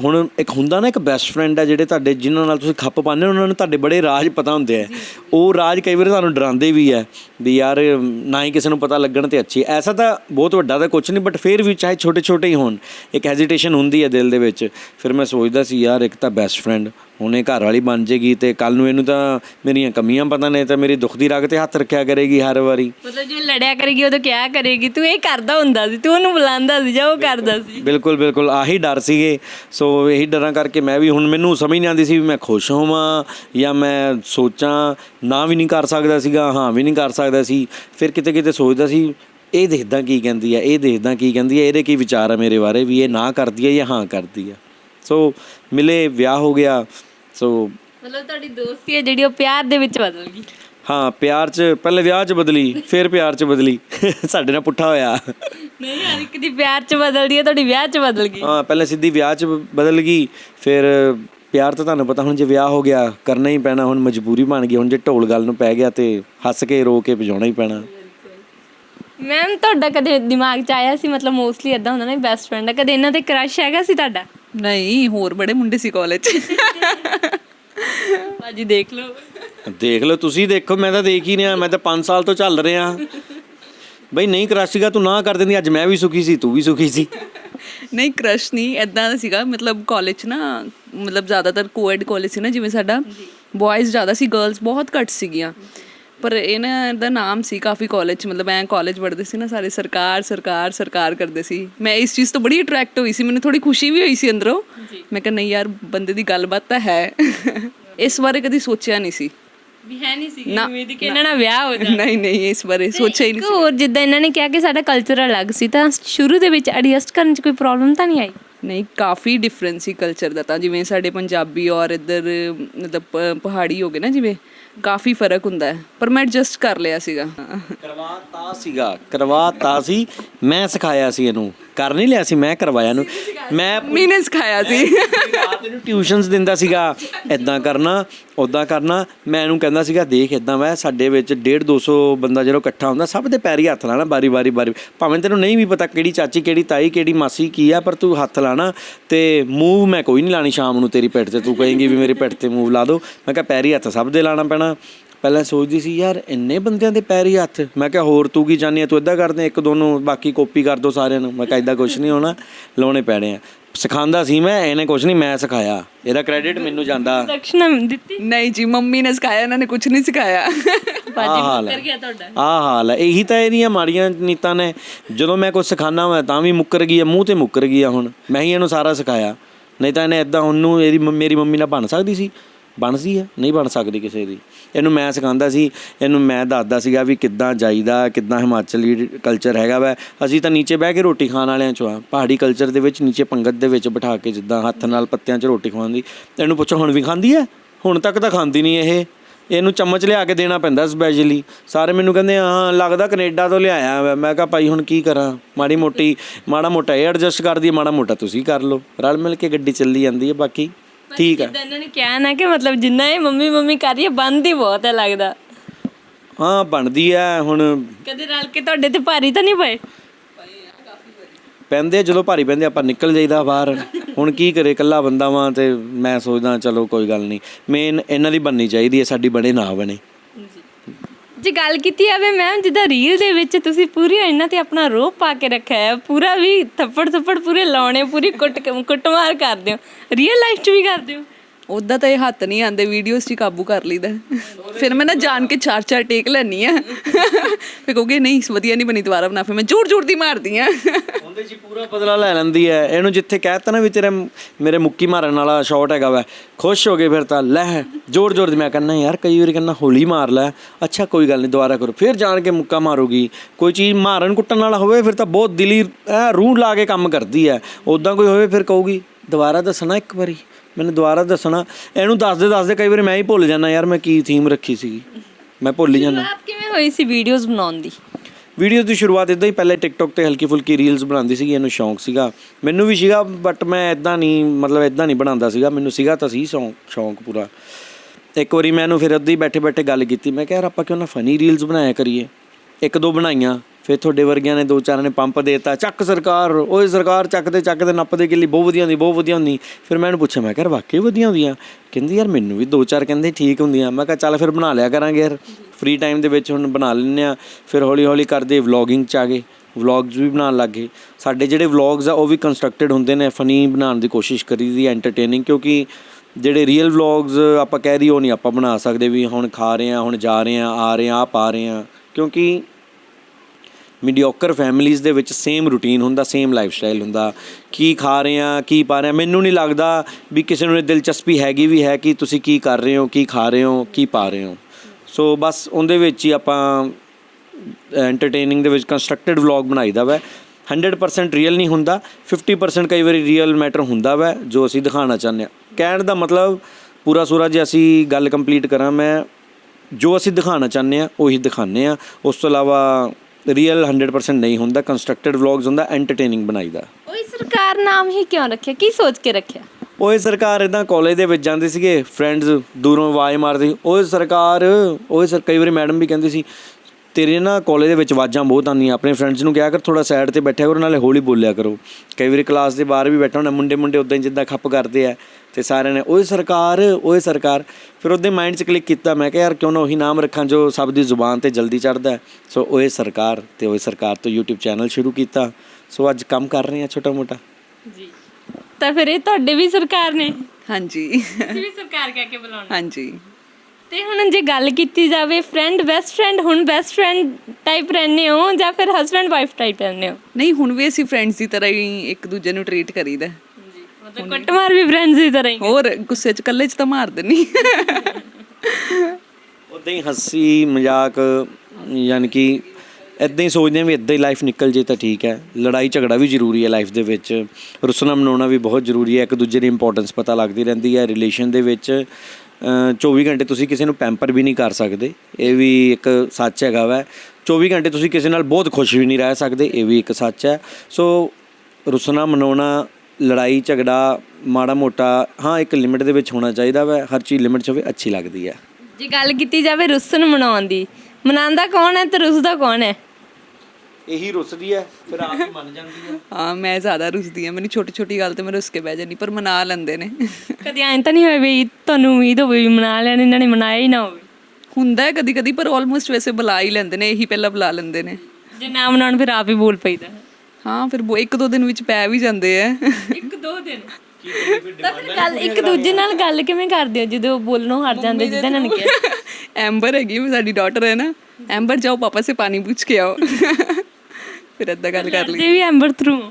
ਹੁਣ ਇੱਕ ਹੁੰਦਾ ਨਾ ਇੱਕ ਬੈਸਟ ਫਰੈਂਡ ਹੈ ਜਿਹੜੇ ਤੁਹਾਡੇ ਜਿਨ੍ਹਾਂ ਨਾਲ ਤੁਸੀਂ ਖੱਪ ਪਾਉਂਦੇ ਹੋ ਉਹਨਾਂ ਨੂੰ ਤੁਹਾਡੇ ਬੜੇ ਰਾਜ ਪਤਾ ਹੁੰਦੇ ਆ। ਉਹ ਰਾਜ ਕਈ ਵਾਰ ਤੁਹਾਨੂੰ ਡਰਾਉਂਦੇ ਵੀ ਆ ਵੀ ਯਾਰ ਨਾ ਹੀ ਕਿਸੇ ਨੂੰ ਪਤਾ ਲੱਗਣ ਤੇ ਅੱਛੀ ਐਸਾ ਤਾਂ ਬਹੁਤ ਵੱਡਾ ਤਾਂ ਕੁਝ ਨਹੀਂ ਬਟ ਫਿਰ ਵੀ ਚਾਹੇ ਛੋਟੇ ਛੋਟੇ ਹੀ ਹੋਣ ਇੱਕ ਹੈਜ਼ਿਟੇਸ਼ਨ ਹੁੰਦੀ ਹੈ ਦਿਲ ਦੇ ਵਿੱਚ। ਫਿਰ ਮੈਂ ਸੋਚਦਾ ਸੀ ਯਾਰ ਇੱਕ ਤਾਂ ਬੈਸਟ ਫਰੈਂਡ ਉਹਨੇ ਘਰ ਵਾਲੀ ਬਣ ਜੇਗੀ ਤੇ ਕੱਲ ਨੂੰ ਇਹਨੂੰ ਤਾਂ ਮੇਰੀਆਂ ਕਮੀਆਂ ਪਤਾ ਨੇ ਤਾਂ ਮੇਰੀ ਦੁੱਖ ਦੀ ਰਗ ਤੇ ਹੱਥ ਰੱਖਿਆ ਕਰੇਗੀ ਹਰ ਵਾਰੀ। ਮਤਲਬ ਜੇ ਲੜਿਆ ਕਰੇਗੀ ਉਦੋਂ ਕਿਆ ਕਰੇਗੀ? ਤੂੰ ਇਹ ਕਰਦਾ ਹੁੰਦਾ ਸੀ ਤੂੰ ਉਹਨੂੰ ਬੁਲਾਉਂਦਾ ਸੀ ਜਾਂ ਉਹ ਕਰਦਾ ਸੀ? ਬਿਲਕੁਲ ਬਿਲਕੁਲ ਆਹੀ ਡਰ ਸੀਗੇ। ਸੋ ਇਹੀ ਡਰਾਂ ਕਰਕੇ ਮੈਂ ਵੀ ਹੁਣ ਮੈਨੂੰ ਸਮਝ ਨਹੀਂ ਆਉਂਦੀ ਸੀ ਵੀ ਮੈਂ ਖੁਸ਼ ਹੋਵਾਂ ਜਾਂ ਮੈਂ ਸੋਚਾਂ ਨਾ ਵੀ ਨਹੀਂ ਕਰ ਸਕਦਾ ਸੀਗਾ ਹਾਂ ਵੀ ਨਹੀਂ ਕਰ ਸਕਦਾ ਸੀ। ਫਿਰ ਕਿਤੇ ਕਿਤੇ ਸੋਚਦਾ ਸੀ ਇਹ ਦੇਖਦਾ ਕੀ ਕਹਿੰਦੀ ਹੈ ਇਹ ਦੇਖਦਾ ਕੀ ਕਹਿੰਦੀ ਹੈ ਇਹਦੇ ਕੀ ਵਿਚਾਰ ਹੈ ਮੇਰੇ ਬਾਰੇ ਵੀ ਇਹ ਨਾ ਕਰਦੀ ਹੈ ਜਾਂ ਹਾਂ ਕਰਦੀ ਹੈ ਸੋ ਮਿਲੇ ਵਿਆਹ ਹੋ ਗਿਆ। ਸੋ ਮਤਲਬ ਤੁਹਾਡੀ ਦੋਸਤੀ ਹੈ ਜਿਹੜੀ ਉਹ ਪਿਆਰ ਦੇ ਵਿੱਚ ਬਦਲ ਗਈ ਹਾਂ ਪਿਆਰ 'ਚ ਪਹਿਲੇ ਵਿਆਹ 'ਚ ਬਦਲੀ ਫਿਰ ਪਿਆਰ 'ਚ ਬਦਲੀ। *laughs* ਸਾਡੇ ਨਾਲ ਪੁੱਠਾ ਹੋਇਆ। ਨਹੀਂ ਹਰ ਇੱਕ ਦੀ ਪਿਆਰ 'ਚ ਬਦਲਦੀ ਹੈ ਤੁਹਾਡੀ ਵਿਆਹ 'ਚ ਬਦਲ ਗਈ ਹਾਂ ਪਹਿਲੇ ਸਿੱਧੀ ਵਿਆਹ 'ਚ ਬਦਲ ਗਈ ਫਿਰ ਪਿਆਰ ਤਾਂ ਤੁਹਾਨੂੰ ਪਤਾ ਹੁਣ ਜੇ ਵਿਆਹ ਹੋ ਗਿਆ ਕਰਨਾ ਹੀ ਪੈਣਾ ਹੁਣ ਮਜਬੂਰੀ ਬਣ ਗਈ ਹੁਣ ਜੇ ਢੋਲ ਗੱਲ ਨੂੰ ਪੈ ਗਿਆ ਤੇ ਹੱਸ ਕੇ ਰੋ ਕੇ ਵਜਾਉਣਾ ਹੀ ਪੈਣਾ। ਮੈਮ ਤੁਹਾਡਾ ਕਦੇ ਦਿਮਾਗ 'ਚ ਆਇਆ ਸੀ ਮਤਲਬ ਮੋਸਟਲੀ ਇਦਾਂ ਹੁੰਦਾ ਨਾ ਬੈਸਟ ਫਰੈਂਡ ਹੈ ਕਦੇ ਇਹਨਾਂ ਤੇ ਕ੍ਰਸ਼ ਹੈਗਾ ਸੀ ਤੁਹਾਡਾ? ਨਹੀਂ ਹੋਰ ਬੜੇ ਮੁੰਡੇ ਸੀ ਕਾਲਜ 'ਚ। ਭਾਜੀ ਦੇਖ ਲਓ। ਦੇਖ ਲਓ ਤੁਸੀਂ ਦੇਖੋ ਮੈਂ ਤਾਂ ਦੇਖ ਹੀ ਰਿਹਾ ਮੈਂ ਤਾਂ 5 ਸਾਲ ਤੋਂ ਚੱਲ ਰਿਹਾ। ਬਈ ਨਹੀਂ ਕਰਾਸ਼ ਸੀਗਾ ਤੂੰ ਨਾ ਕਰ ਦਿੰਦੀ ਅੱਜ ਮੈਂ ਵੀ ਸੁਖੀ ਸੀ ਤੂੰ ਵੀ ਸੁਖੀ ਸੀ। ਨਹੀਂ ਕ੍ਰਸ਼ ਨਹੀਂ ਐਦਾਂ ਦਾ ਸੀਗਾ ਮਤਲਬ ਕਾਲਜ 'ਚ ਨਾ ਮਤਲਬ ਜ਼ਿਆਦਾਤਰ ਕੋਐਡ ਕਾਲਜ ਸੀ ਨਾ ਜਿਵੇਂ ਸਾਡਾ ਬॉयਜ਼ ਜ਼ਿਆਦਾ ਸੀ ਗਰਲਸ ਬਹੁਤ ਘੱਟ ਸੀਗੀਆਂ। ਪਰ ਇਹਨਾਂ ਦਾ ਨਾਮ ਸੀ ਕਾਫੀ ਕਾਲਜ ਚ ਮਤਲਬ ਐ ਕਾਲਜ ਪੜ੍ਹਦੇ ਸੀ ਨਾ ਸਾਰੇ ਸਰਕਾਰ ਸਰਕਾਰ ਸਰਕਾਰ ਕਰਦੇ ਸੀ। ਮੈਂ ਇਸ ਚੀਜ਼ ਤੋਂ ਬੜੀ ਅਟਰੈਕਟ ਹੋਈ ਸੀ ਮੈਨੂੰ ਥੋੜੀ ਖੁਸ਼ੀ ਵੀ ਹੋਈ ਸੀ ਅੰਦਰੋਂ। ਮੈਂ ਕਿਹਾ ਨਹੀਂ ਯਾਰ ਬੰਦੇ ਦੀ ਗੱਲਬਾਤ ਤਾਂ ਹੈ। ਇਸ ਬਾਰੇ ਕਦੀ ਸੋਚਿਆ ਨਹੀਂ ਸੀ। ਵੀ ਹੈ ਨਹੀਂ ਸੀ ਉਮੀਦ ਕਿ ਇਹਨਾਂ ਨਾਲ ਵਿਆਹ ਹੋ ਜਾਏ ਨਹੀਂ ਨਹੀਂ ਇਸ ਬਾਰੇ ਸੋਚਿਆ ਹੀ ਨਹੀਂ ਹੋਰ ਜਿੱਦਾਂ ਇਹਨਾਂ ਨੇ ਕਿਹਾ ਕਿ ਸਾਡਾ ਕਲਚਰ ਅਲੱਗ ਸੀ ਤਾਂ ਸ਼ੁਰੂ ਦੇ ਵਿੱਚ ਐਡਜਸਟ ਕਰਨ 'ਚ ਕੋਈ ਪ੍ਰੋਬਲਮ ਤਾਂ ਨਹੀਂ ਆਈ? ਨਹੀਂ ਕਾਫੀ ਡਿਫਰੈਂਸ ਸੀ ਕਲਚਰ ਦਾ ਤਾਂ ਜਿਵੇਂ ਸਾਡੇ ਪੰਜਾਬੀ ਔਰ ਇੱਧਰ ਮਤਲਬ ਪਹਾੜੀ ਹੋ ਗਏ ਨਾ ਜਿਵੇਂ। ਕਾਫੀ ਫ਼ਰਕ ਹੁੰਦਾ ਹੈ, ਪਰ ਮੈਂ ਐਡਜਸਟ ਕਰ ਲਿਆ ਸੀਗਾ। ਕਰਵਾ ਕਰਵਾਤਾ ਸੀਗਾ, ਕਰਵਾ ਕਰਵਾਤਾ ਸੀ, ਮੈਂ ਸਿਖਾਇਆ ਸੀ ਇਹਨੂੰ। ਕਰ ਨਹੀਂ ਲਿਆ ਸੀ ਮੈਂ ਕਰਵਾਇਆ ਇਹਨੂੰ ਮੈਂ ਮੰਮੀ ਨੇ ਸਿਖਾਇਆ ਸੀ। ਰਾਤ ਇਹਨੂੰ ਟਿਊਸ਼ਨਸ ਦਿੰਦਾ ਸੀਗਾ ਇਦਾਂ ਕਰਨਾ ਉਦਾਂ ਕਰਨਾ। ਮੈਂ ਇਹਨੂੰ ਕਹਿੰਦਾ ਸੀਗਾ ਦੇਖ ਇਦਾਂ ਵਾ ਸਾਡੇ ਵਿੱਚ 1.5 200 ਬੰਦਾ ਜਦੋਂ ਇਕੱਠਾ ਹੁੰਦਾ ਸਭ ਦੇ ਪੈਰੀ ਹੱਥ ਲਾਣਾ ਬਾਰੀ ਬਾਰੀ ਬਾਰੀ ਭਾਵੇਂ ਤੈਨੂੰ ਨਹੀਂ ਵੀ ਪਤਾ ਕਿਹੜੀ ਚਾਚੀ ਕਿਹੜੀ ਤਾਈ ਕਿਹੜੀ ਮਾਸੀ ਕੀ ਆ ਪਰ ਤੂੰ ਹੱਥ ਲਾਣਾ ਤੇ ਮੂਵ ਮੈਂ ਕੋਈ ਨਹੀਂ ਲਾਣੀ ਸ਼ਾਮ ਨੂੰ ਤੇਰੀ ਪਿੱਠ ਤੇ। ਤੂੰ ਕਹੇਂਗੀ ਵੀ ਮੇਰੀ ਪਿੱਠ ਤੇ ਮੂਵ ਲਾ ਦੋ। ਮੈਂ ਕਿਹਾ ਪੈਰੀ ਹੱਥ ਸਭ ਦੇ ਲਾਣਾ ਪੈਣਾ। ਪਹਿਲਾਂ ਸੋਚਦੀ ਸੀ ਯਾਰ ਇੰਨੇ ਬੰਦਿਆਂ ਦੇ ਪੈਰੀ ਹੱਥ। ਮੈਂ ਕਿਹਾ ਹੋਰ ਤੂੰ ਕੀ ਆ? ਤੂੰ ਇਦਾਂ ਕਰਦੇ ਇੱਕ ਦੋ ਨੂੰ ਬਾਕੀ ਕਾਪੀ ਕਰ ਦੋ ਸਾਰਿਆਂ ਨੂੰ। ਮੈਂ ਕਿਹਾ ਇਦਾਂ ਕੁਝ ਨਹੀਂ ਹੋਣਾ ਲਾਉਣੇ ਪੈਣੇ ਆ। ਸਿਖਾਉਂਦਾ ਸੀ ਮੈਂ ਇਹਨੇ ਕੁਝ ਨਹੀਂ ਮੈਂ ਸਿਖਾਇਆ। ਇਹਦਾ ਕ੍ਰੈਡਿਟ ਮੈਨੂੰ ਜਾਂਦਾ। ਦਕਸ਼ਨਾ ਦਿੱਤੀ? ਨਹੀਂ ਜੀ ਮੰਮੀ ਨੇ ਸਿਖਾਇਆ ਇਹਨਾਂ ਨੇ ਕੁਝ ਨਹੀਂ ਸਿਖਾਇਆ। ਬਾਜੀ ਮੁੱਕਰ ਗਿਆ ਤੁਹਾਡਾ। ਆਹ ਹਾਲ ਹੈ। ਇਹੀ ਤਾਂ ਇਹਦੀਆਂ ਮਾੜੀਆਂ ਨੀਤਾਂ ਨੇ। ਜਦੋਂ ਮੈਂ ਕੁਝ ਸਿਖਾਣਾ ਮੈਂ ਤਾਂ ਵੀ ਮੁੱਕਰ ਗਈ ਆ ਮੂੰਹ ਤੇ ਮੁੱਕਰ ਗਈ ਆ ਹੁਣ। ਮੈਂ ਹੀ ਇਹਨੂੰ ਸਾਰਾ ਸਿਖਾਇਆ। ਨਹੀਂ ਤਾਂ ਇਹਨੇ ਇਦਾਂ ਉਹਨੂੰ ਇਹਦੀ ਮੇਰੀ ਮੰਮੀ ਨਾਲ ਬਣ ਸਕਦੀ ਸੀ। ਬਣਦੀ ਆ, ਨਹੀਂ ਬਣ ਸਕਦੀ ਕਿਸੇ ਦੀ। ਇਹਨੂੰ ਮੈਂ ਸਿਖਾਉਂਦਾ ਸੀ, ਇਹਨੂੰ ਮੈਂ ਦੱਸਦਾ ਸੀਗਾ ਵੀ ਕਿੱਦਾਂ ਜਾਈਦਾ, ਕਿੱਦਾਂ ਹਿਮਾਚਲੀ ਕਲਚਰ ਹੈਗਾ ਵੈ। ਅਸੀਂ ਤਾਂ ਨੀਚੇ ਬਹਿ ਕੇ ਰੋਟੀ ਖਾਣ ਵਾਲਿਆਂ ਚੋਂ ਆ। ਪਹਾੜੀ ਕਲਚਰ ਦੇ ਵਿੱਚ, ਨੀਚੇ ਪੰਗਤ ਦੇ ਵਿੱਚ ਬਿਠਾ ਕੇ ਜਿੱਦਾਂ ਹੱਥ ਨਾਲ ਪੱਤਿਆਂ 'ਚ ਰੋਟੀ ਖਵਾਉਂਦੀ। ਇਹਨੂੰ ਪੁੱਛੋ, ਹੁਣ ਵੀ ਖਾਂਦੀ ਹੈ ਹੁਣ ਤੱਕ ਤਾਂ ਖਾਂਦੀ ਨਹੀਂ ਇਹ। ਇਹਨੂੰ ਚਮਚ ਲਿਆ ਕੇ ਦੇਣਾ ਪੈਂਦਾ ਸਪੈਸ਼ਲੀ ਸਾਰੇ ਮੈਨੂੰ ਕਹਿੰਦੇ, ਹਾਂ, ਲੱਗਦਾ ਕੈਨੇਡਾ ਤੋਂ ਲਿਆਇਆ ਵਾ। ਮੈਂ ਕਿਹਾ, ਭਾਈ, ਹੁਣ ਕੀ ਕਰਾਂ? ਮਾੜੀ ਮੋਟੀ, ਮਾੜਾ ਮੋਟਾ ਇਹ ਐਡਜਸਟ ਕਰਦੀ ਹੈ ਮਾੜਾ ਮੋਟਾ ਤੁਸੀਂ ਕਰ ਲਓ। ਰਲ ਮਿਲ ਕੇ ਗੱਡੀ ਚੱਲੀ ਜਾਂਦੀ ਹੈ ਬਾਕੀ। ਠੀਕ ਹੈ ਜਿੱਦਾਂ ਇਹਨਾਂ ਨੇ ਕਿਹਾ ਨਾ ਕਿ ਮਤਲਬ ਜਿੰਨਾ ਇਹ ਮੰਮੀ ਮੰਮੀ ਕਰ ਰਹੀ ਹੈ ਬੰਦ ਹੀ ਬਹੁਤ ਹੈ ਲੱਗਦਾ। ਹਾਂ ਬਣਦੀ ਹੈ ਹੁਣ ਕਦੇ ਰਲ ਕੇ ਤੁਹਾਡੇ ਤੇ ਭਾਰੀ ਤਾਂ ਨਹੀਂ ਪਏ? ਪੈਂਦੇ ਆ, ਜਦੋਂ ਭਾਰੀ ਪੈਂਦੇ ਆਪਾਂ ਨਿਕਲ ਜਾਈਦਾ ਬਾਹਰ। ਹੁਣ ਕੀ ਕਰੇ ਇਕੱਲਾ ਬੰਦਾ ਵਾਂ ਤੇ ਮੈਂ ਸੋਚਦਾ ਚਲੋ ਕੋਈ ਗੱਲ ਨਹੀਂ। ਮੇਨ ਇਹਨਾਂ ਦੀ ਬਣਨੀ ਚਾਹੀਦੀ ਹੈ ਸਾਡੀ ਬਣੇ ਨਾ ਬਣੇ। ਜੇ ਗੱਲ ਕੀਤੀ ਜਾਵੇ ਮੈਮ ਜਿੱਦਾਂ ਰੀਲ ਦੇ ਵਿੱਚ ਤੁਸੀਂ ਪੂਰੀ ਇਹਨਾਂ ਤੇ ਆਪਣਾ ਰੋਹ ਪਾ ਕੇ ਰੱਖਿਆ ਹੈ, ਪੂਰਾ ਵੀ ਥੱਪੜ ਥੱਪੜ ਪੂਰੇ ਲਾਉਣੇ, ਪੂਰੀ ਕੁੱਟ ਕੁੱਟਮਾਰ ਕਰਦੇ ਹੋ। ਰੀਅਲ ਲਾਈਫ 'ਚ ਵੀ ਕਰਦੇ ਹੋ? ਉਦਾਂ ਤਾਂ ਇਹ ਹੱਥ ਨਹੀਂ ਆਂਦੇ ਵੀਡੀਓਜ਼ 'ਚ ਹੀ ਕਾਬੂ ਕਰ ਲਈਦਾ। ਫਿਰ ਮੈਂ ਨਾ ਜਾਣ ਕੇ ਚਾਰ ਚਾਰ ਟੇਕ ਲੈਣੀ ਆ ਫਿਰ ਕਹੋਗੇ, ਨਹੀਂ, ਵਧੀਆ ਨਹੀਂ ਬਣੀ, ਦੁਬਾਰਾ ਬਣਾ। ਫਿਰ ਮੈਂ ਜੋਰ ਜੋਰ ਦੀ ਮਾਰਦੀ ਆ ਉਹਦੇ 'ਚ ਪੂਰਾ ਬਦਲਾ ਲੈ ਲੈਂਦੀ ਹੈ। ਇਹਨੂੰ ਜਿੱਥੇ ਕਹਿਤਾ ਨਾ ਵੀ ਤੇਰੇ ਮੇਰੇ ਮੁੱਕੀ ਮਾਰਨ ਵਾਲਾ ਸ਼ਾਟ ਹੈਗਾ ਵਾ ਖੁਸ਼ ਹੋ ਗਏ ਫਿਰ ਤਾਂ ਲੈ ਜ਼ੋਰ ਜ਼ੋਰ ਦੀ ਮੈਂ ਕਹਿੰਦਾ ਯਾਰ ਕਈ ਵਾਰੀ ਕਹਿੰਦਾ ਹੌਲੀ ਮਾਰ ਲੈ ਅੱਛਾ ਕੋਈ ਗੱਲ ਨਹੀਂ ਦੁਬਾਰਾ ਕਰੋ। ਫਿਰ ਜਾਣ ਕੇ ਮੁੱਕਾ ਮਾਰੂਗੀ। ਕੋਈ ਚੀਜ਼ ਮਾਰਨ ਕੁੱਟਣ ਵਾਲਾ ਹੋਵੇ ਫਿਰ ਤਾਂ ਬਹੁਤ ਦਿਲੀ ਐ ਰੂਹ ਲਾ ਕੇ ਕੰਮ ਕਰਦੀ ਹੈ। ਉਦਾਂ ਕੋਈ ਹੋਵੇ ਫਿਰ ਕਹੂਗੀ ਦੁਬਾਰਾ ਦੱਸਣਾ ਇੱਕ ਵਾਰੀ ਮੈਨੂੰ ਦੁਬਾਰਾ ਦੱਸਣਾ। ਇਹਨੂੰ ਦੱਸਦੇ ਦੱਸਦੇ ਕਈ ਵਾਰੀ ਮੈਂ ਹੀ ਭੁੱਲ ਜਾਂਦਾ ਯਾਰ ਮੈਂ ਕੀ ਥੀਮ ਰੱਖੀ ਸੀਗੀ? ਮੈਂ ਭੁੱਲ ਜਾਂਦਾ ਸ਼ੁਰੂਆਤ ਕਿਵੇਂ ਹੋਈ ਸੀ ਵੀਡੀਓਜ਼ ਬਣਾਉਣ ਦੀ? ਵੀਡੀਓ ਦੀ ਸ਼ੁਰੂਆਤ ਇਦਾਂ ਹੀ ਪਹਿਲੇ ਟਿਕਟੌਕ ਤੇ ਹਲਕੀ ਫੁਲਕੀ ਰੀਲਸ ਬਣਾਉਂਦੀ ਸੀਗੀ, ਇਹਨੂੰ ਸ਼ੌਂਕ ਸੀਗਾ। ਮੈਨੂੰ ਵੀ ਸੀਗਾ ਬਟ ਮੈਂ ਇਦਾਂ ਨਹੀਂ, ਮਤਲਬ ਇਦਾਂ ਨਹੀਂ ਬਣਾਉਂਦਾ ਸੀਗਾ। ਮੈਨੂੰ ਸੀਗਾ ਤਾਂ ਸੀ ਸ਼ੌਂਕ ਸ਼ੌਂਕ ਪੂਰਾ। ਇੱਕ ਵਾਰੀ ਮੈਂ ਇਹਨੂੰ ਫਿਰ ਅੱਧੀ ਬੈਠੇ ਬੈਠੇ ਗੱਲ ਕੀਤੀ, ਮੈਂ ਕਿਹਾ ਯਾਰ ਆਪਾਂ ਕਿਉਂ ਨਾ ਫਨੀ ਰੀਲਸ ਬਣਾਇਆ ਕਰੀਏ? ਇੱਕ ਦੋ ਬਣਾਈਆਂ, ਫਿਰ ਤੁਹਾਡੇ ਵਰਗਿਆਂ ਨੇ ਦੋ ਚਾਰ ਨੇ ਪੰਪ ਦੇਤਾ, ਚੱਕ ਸਰਕਾਰ, ਓਏ ਸਰਕਾਰ ਚੱਕਦੇ ਚੱਕਦੇ ਨੱਪਦੇ ਕਿੱਲੀ ਬਹੁਤ ਵਧੀਆ ਹੁੰਦੀ, ਬਹੁਤ ਵਧੀਆ ਹੁੰਦੀ। ਫਿਰ ਮੈਂ ਇਹਨੂੰ ਪੁੱਛਿਆ, ਮੈਂ ਕਿਹਾ, ਯਾਰ ਵਾਕਈ ਵਧੀਆ ਹੁੰਦੀਆਂ? ਕਹਿੰਦੀ, ਯਾਰ ਮੈਨੂੰ ਵੀ ਦੋ ਚਾਰ ਕਹਿੰਦੇ ਠੀਕ ਹੁੰਦੀਆਂ। ਮੈਂ ਕਿਹਾ, ਚੱਲ ਫਿਰ ਬਣਾ ਲਿਆ ਕਰਾਂਗੇ ਯਾਰ ਫ੍ਰੀ ਟਾਈਮ ਦੇ ਵਿੱਚ ਹੁਣ ਬਣਾ ਲੈਂਦੇ ਆ ਫਿਰ ਹੌਲੀ ਹੌਲੀ ਕਰਦੇ ਵਲੌਗਿੰਗ ਚ ਆ ਗਏ। ਵਲੌਗਸ ਵੀ ਬਣਾਉਣ ਲੱਗ ਗਏ। ਸਾਡੇ ਜਿਹੜੇ ਵਲੌਗਸ ਆ, ਉਹ ਵੀ ਕੰਸਟਰਕਟਡ ਹੁੰਦੇ ਨੇ ਫਨੀ ਬਣਾਉਣ ਦੀ ਕੋਸ਼ਿਸ਼ ਕਰੀ ਦੀ ਐਂਟਰਟੇਨਿੰਗ ਕਿਉਂਕਿ ਜਿਹੜੇ ਰੀਅਲ ਵਲੌਗਸ ਆਪਾਂ ਕਹਿ ਰਹੀ ਉਹ ਨਹੀਂ ਆਪਾਂ ਬਣਾ ਸਕਦੇ ਵੀ ਹੁਣ ਖਾ ਰਹੇ ਆ ਹੁਣ ਜਾ ਰਹੇ ਆ ਆ ਰਹੇ ਆ ਆ ਪਾ ਰਹੇ ਆ ਕਿਉਂਕਿ ਮੀਡੀਓਕਰ ਫੈਮਿਲੀਜ਼ ਦੇ ਵਿੱਚ ਸੇਮ ਰੂਟੀਨ ਹੁੰਦਾ ਸੇਮ ਲਾਈਫ ਸਟਾਈਲ ਹੁੰਦਾ। ਕੀ ਖਾ ਰਹੇ ਆ ਕੀ ਪਾ ਰਹੇ ਆ ਮੈਨੂੰ ਨਹੀਂ ਲੱਗਦਾ ਵੀ ਕਿਸੇ ਨੂੰ ਇਹ ਦਿਲਚਸਪੀ ਹੈਗੀ ਵੀ ਹੈ ਕਿ ਤੁਸੀਂ ਕੀ ਕਰ ਰਹੇ ਹੋ, ਕੀ ਖਾ ਰਹੇ ਹੋ, ਕੀ ਪਾ ਰਹੇ ਹੋ। ਸੋ ਬਸ ਉਹਦੇ ਵਿੱਚ ਹੀ ਆਪਾਂ ਐਂਟਰਟੇਨਿੰਗ ਦੇ ਵਿੱਚ ਕੰਸਟਰਕਟਡ ਵਲੌਗ ਬਣਾਈਦਾ ਵਾ। 100% ਰੀਅਲ ਨਹੀਂ ਹੁੰਦਾ 50% ਕਈ ਵਾਰੀ ਰੀਅਲ ਮੈਟਰ ਹੁੰਦਾ ਵਾ, ਜੋ ਅਸੀਂ ਦਿਖਾਉਣਾ ਚਾਹੁੰਦੇ ਆ ਕਹਿਣ ਦਾ ਮਤਲਬ, ਪੂਰਾ ਸੂਰਾ ਜੇ ਅਸੀਂ ਗੱਲ ਕੰਪਲੀਟ ਕਰਾਂ ਮੈਂ। ਜੋ ਅਸੀਂ ਦਿਖਾਉਣਾ ਚਾਹੁੰਦੇ ਆ ਉਹੀ ਦਿਖਾਉਂਦੇ ਆ ਉਸ ਤੋਂ ਇਲਾਵਾ ਰੀਅਲ 100% ਨਹੀਂ ਹੁੰਦਾ ਕੰਸਟਰਕਟਡ ਵਲੌਗਸ ਹੁੰਦਾ ਐਂਟਰਟੇਨਿੰਗ ਬਣਾਈਦਾ। ਉਹੀ ਸਰਕਾਰ ਨਾਮ ਹੀ ਕਿਉਂ ਰੱਖਿਆ? ਕੀ ਸੋਚ ਕੇ ਰੱਖਿਆ? ਓਏ ਸਰਕਾਰ ਇਦਾਂ ਕਾਲਜ ਦੇ ਵਿੱਚ ਜਾਂਦੇ ਸੀਗੇ ਫਰੈਂਡਸ ਦੂਰੋਂ ਆਵਾਜ਼ ਮਾਰਦੇ ਓਏ ਸਰਕਾਰ ਓਏ ਸਰ ਕਈ ਵਾਰੀ ਮੈਡਮ ਵੀ ਕਹਿੰਦੀ ਸੀ ਤੇਰੇ ਨਾ ਕਾਲਜ ਦੇ ਵਿੱਚ ਆਵਾਜ਼ਾਂ ਬਹੁਤ ਆਉਂਦੀਆਂ। ਆਪਣੇ ਫਰੈਂਡਸ ਨੂੰ ਕਿਹਾ ਕਰ ਥੋੜਾ ਸਾਈਡ ਤੇ ਬੈਠਿਆ ਕਰੋ ਨਾਲੇ ਹੌਲੀ ਬੋਲਿਆ ਕਰੋ। ਕਈ ਵਾਰੀ ਕਲਾਸ ਦੇ ਬਾਹਰ ਵੀ ਬੈਠਾ ਹੁੰਦਾ ਮੁੰਡੇ ਮੁੰਡੇ ਉਦਾਂ ਜਿੱਦਾਂ ਖੱਪ ਕਰਦੇ ਆ ਤੇ ਸਾਰਿਆਂ ਨੇ ਓਏ ਸਰਕਾਰ ਓਏ ਸਰਕਾਰ। ਫਿਰ ਉਹਦੇ ਮਾਈਂਡ 'ਚ ਕਲਿੱਕ ਕੀਤਾ ਮੈਂ ਕਿਹਾ ਯਾਰ ਕਿਉਂ ਨਾ ਉਹੀ ਨਾਮ ਰੱਖਾਂ ਜੋ ਸਭ ਦੀ ਜ਼ੁਬਾਨ ਤੇ ਜਲਦੀ ਚੜਦਾ ਸੋ ਓਏ ਸਰਕਾਰ ਤੇ ਓਏ ਸਰਕਾਰ ਤੋਂ YouTube ਚੈਨਲ ਸ਼ੁਰੂ ਕੀਤਾ। ਸੋ ਅੱਜ ਕੰਮ ਕਰ ਰਹੇ ਆ ਛੋਟਾ ਮੋਟਾ। ਜੀ। ਤਾਂ ਫਿਰ ਇਹ ਤੁਹਾਡੇ ਵੀ ਸਰਕਾਰ ਨੇ? ਹਾਂਜੀ। ਤੁਸੀਂ ਵੀ ਸਰਕਾਰ ਕਹਿ ਕੇ ਬੁਲਾਉਣਾ। ਹਾਂਜੀ। ਤੇ ਹੁਣ ਜੇ ਗੱਲ ਕੀਤੀ ਜਾਵੇ ਫਰੈਂਡ ਬੈਸਟ ਫਰੈਂਡ ਹੁਣ ਬੈਸਟ ਫਰੈਂਡ ਟਾਈਪ ਰਹਿੰਦੇ ਹੋ ਜਾਂ ਫਿਰ ਹਸਬੈਂਡ ਵਾਈਫ ਟਾਈਪ ਰਹਿੰਦੇ ਹੋ? ਨਹੀਂ ਹੁਣ ਵੀ ਅਸੀਂ ਫਰੈਂਡਸ ਦੀ ਤਰ੍ਹਾਂ ਹੀ ਇੱਕ ਦੂਜੇ ਨੂੰ ਟਰੀਟ ਕਰੀਦਾ। ਮਤਲਬ ਕੁੱਟਮਾਰ ਵੀ ਫਰੈਂਡਸ ਦੀ ਤਰ੍ਹਾਂ ਹੀ। ਹੋਰ ਗੁੱਸੇ 'ਚ ਕੱਲੇ 'ਚ ਤਾਂ ਮਾਰ ਦਿੰਨੀ। ਉਦਾਂ ਹੀ ਹੱਸੀ ਮਜ਼ਾਕ ਯਾਨੀ ਕਿ ਇਦਾਂ ਹੀ ਸੋਚਦੇ ਹਾਂ ਵੀ ਇਦਾਂ ਹੀ ਲਾਈਫ ਨਿਕਲ ਜੇ ਤਾਂ ਠੀਕ ਹੈ। ਲੜਾਈ ਝਗੜਾ ਵੀ ਜ਼ਰੂਰੀ ਹੈ ਲਾਈਫ ਦੇ ਵਿੱਚ। ਰੁਸਨਾ ਮਨਾਉਣਾ ਵੀ ਬਹੁਤ ਜ਼ਰੂਰੀ ਹੈ। ਇੱਕ ਦੂਜੇ ਦੀ ਇੰਪੋਰਟੈਂਸ ਪਤਾ ਲੱਗਦੀ ਰਹਿੰਦੀ ਹੈ। ਰਿਲੇਸ਼ਨ ਦੇ ਵਿੱਚ 24 ਘੰਟੇ ਤੁਸੀਂ ਕਿਸੇ ਨੂੰ ਪੈਂਪਰ ਵੀ ਨਹੀਂ ਕਰ ਸਕਦੇ। ਇਹ ਵੀ ਇੱਕ ਸੱਚ ਹੈਗਾ ਵਾ। 24 ਘੰਟੇ ਤੁਸੀਂ ਕਿਸੇ ਨਾਲ ਬਹੁਤ ਖੁਸ਼ ਵੀ ਨਹੀਂ ਰਹਿ ਸਕਦੇ, ਇਹ ਵੀ ਇੱਕ ਸੱਚ ਹੈ। ਸੋ, ਰੁਸਨਾ ਮਨਾਉਣਾ, ਲੜਾਈ, ਝਗੜਾ, ਮਾੜਾ ਮੋਟਾ, ਹਾਂ, ਇੱਕ ਲਿਮਿਟ ਦੇ ਵਿੱਚ ਹੋਣਾ ਚਾਹੀਦਾ ਵਾ। ਹਰ ਚੀਜ਼ ਲਿਮਿਟ 'ਚ ਹੋਵੇ, ਅੱਛੀ ਲੱਗਦੀ ਹੈ। ਜੇ ਗੱਲ ਕੀਤੀ ਜਾਵੇ ਰੁੱਸਣ ਮਨਾਉਣ ਦੀ, ਮਨਾਉਂਦਾ ਕੌਣ ਹੈ ਤੇ ਰੁੱਸਦਾ ਕੌਣ ਹੈ? ਇਹੀ ਰੁੱਸਦੀ ਹੈ ਫਿਰ ਆਪ ਹੀ ਮੰਨ ਜਾਂਦੀ ਹੈ। ਹਾਂ ਮੈਂ ਜ਼ਿਆਦਾ ਰੁੱਸਦੀ ਹਾਂ। ਮੈਨੂੰ ਛੋਟੀ ਛੋਟੀ ਗੱਲ ਤੇ ਮੈਂ ਰੁੱਸ ਕੇ ਬਹਿ ਜਾਂਦੀ ਪਰ ਮਨਾ ਲੈਂਦੇ ਨੇ। ਕਦੇ ਐਂ ਤਾਂ ਨਹੀਂ ਹੋਇਆ ਵੀ ਤੁਹਾਨੂੰ ਉਮੀਦ ਹੋਵੇ ਵੀ ਮਨਾ ਲੈਣ ਇਹਨਾਂ ਨੇ ਮਨਾਇਆ ਹੀ ਨਾ ਹੋਵੇ? ਹੁੰਦਾ ਹੈ ਕਦੀ ਕਦੀ ਪਰ ਆਲਮੋਸਟ ਵੈਸੇ ਬੁਲਾ ਹੀ ਲੈਂਦੇ ਨੇ ਇਹੀ ਪਹਿਲਾਂ ਬੁਲਾ ਲੈਂਦੇ ਨੇ। ਜੇ ਨਾ ਮਨਾਉਣ ਫਿਰ ਆਪ ਹੀ ਬੋਲ ਪਈਦਾ। ਹਾਂ ਫਿਰ ਉਹ ਇੱਕ ਦੋ ਦਿਨ ਵਿੱਚ ਪੈ ਵੀ ਜਾਂਦੇ ਆ ਇੱਕ ਦੋ ਦਿਨ? ਤਾਂ ਫਿਰ ਗੱਲ ਇੱਕ ਦੂਜੇ ਨਾਲ ਗੱਲ ਕਿਵੇਂ ਕਰਦੇ ਹੋ? ਜਦੋਂ ਬੋਲਣੋਂ ਹਟ ਜਾਂਦੇ ਜਿੱਦਾਂ ਇਹਨਾਂ ਨੇ ਕਿਹਾ। ਐਂਬਰ ਹੈਗੀ ਸਾਡੀ ਡਾਟਰ ਹੈ ਨਾ। ਐਂਬਰ ਜਾਓ ਪਾਪਾ ਸੇ ਪਾਣੀ ਪੁੱਛ ਕੇ ਆਓ। ਫਿਰ ਏਦਾਂ ਗੱਲ ਕਰ ਲਈ। ਤੇ ਵੀ ਐਂਬਰ ਥਰੂ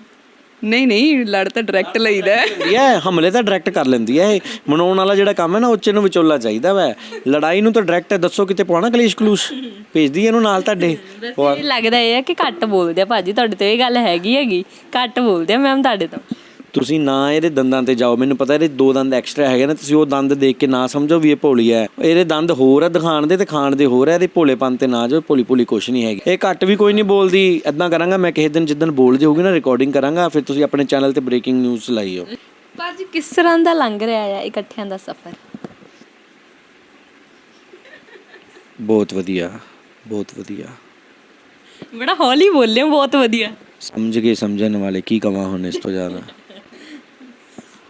ਨਹੀਂ ਨਹੀਂ ਲੜ ਤਾਂ ਡਾਇਰੈਕਟ ਲਈਦਾ। ਹੈ। ਲੈਂਦੀ ਹੈ ਹਮਲੇ ਤਾਂ ਡਾਇਰੈਕਟ ਕਰ ਲੈਂਦੀ ਹੈ ਇਹ। ਮਨਾਉਣ ਵਾਲਾ ਜਿਹੜਾ ਕੰਮ ਹੈ ਨਾ ਉੱਚੇ ਨੂੰ ਵਿਚੋਲਾ ਚਾਹੀਦਾ ਵੈ। ਲੜਾਈ ਨੂੰ ਤਾਂ ਡਾਇਰੈਕਟ ਦੱਸੋ ਕਿਤੇ ਪਾਉਣਾ ਕਲੇਸ਼ ਕਲੂਸ਼? ਭੇਜਦੀ ਇਹਨੂੰ ਨਾਲ ਤੁਹਾਡੇ। ਇਹ ਲੱਗਦਾ ਇਹ ਹੈ ਕਿ ਘੱਟ ਬੋਲਦੇ ਆ। ਭਾਜੀ ਤੁਹਾਡੇ ਤੇ ਇਹ ਗੱਲ ਹੈਗੀ ਹੈਗੀ। ਘੱਟ ਬੋਲਦੇ ਆ ਮੈਮ ਤੁਹਾਡੇ ਤੋਂ। ਤੁਸੀਂ ਨਾ ਇਹਦੇ ਦੰਦਾਂ ਤੇ ਜਾਓ। ਮੈਨੂੰ ਪਤਾ ਇਹਦੇ ਦੋ ਦੰਦ ਐਕਸਟਰਾ ਹੈਗੇ ਨੇ ਤੁਸੀਂ ਉਹ ਦੰਦ ਦੇਖ ਕੇ ਨਾ ਸਮਝੋ ਵੀ ਇਹ ਭੋਲੀ ਹੈ। ਇਹਦੇ ਦੰਦ ਹੋਰ ਆ ਦਿਖਾਣ ਦੇ ਤੇ ਖਾਣ ਦੇ ਹੋਰ ਆ ਇਹਦੇ ਭੋਲੇਪਨ ਤੇ ਨਾ ਜਾਓ ਭੋਲੀ ਭੋਲੀ ਕੁਛ ਨਹੀਂ ਹੈਗੀ। ਇਹ ਘੱਟ ਵੀ ਕੋਈ ਨਹੀਂ ਬੋਲਦੀ ਐਦਾਂ ਕਰਾਂਗਾ ਮੈਂ ਕਿਸੇ ਦਿਨ ਜਿੱਦਣ ਬੋਲ ਜਾਊਗੀ ਨਾ ਰਿਕਾਰਡਿੰਗ ਕਰਾਂਗਾ ਫਿਰ ਤੁਸੀਂ ਆਪਣੇ ਚੈਨਲ ਤੇ ਬ੍ਰੇਕਿੰਗ ਨਿਊਜ਼ ਲਾਈਓ। ਭਾਜੀ ਕਿਸ ਤਰ੍ਹਾਂ ਦਾ ਲੰਘ ਰਿਹਾ ਆ ਇਕੱਠਿਆਂ ਦਾ ਸਫ਼ਰ? ਬਹੁਤ ਵਧੀਆ ਬਹੁਤ ਵਧੀਆ। ਬੜਾ ਹੌਲੀ ਬੋਲੇ ਹੋ ਬਹੁਤ ਵਧੀਆ। ਸਮਝ ਕੇ ਸਮਝਣ ਵਾਲੇ ਕੀ ਕਵਾਂ ਹੁਣ ਇਸ ਤੋਂ ਜ਼ਿਆਦਾ?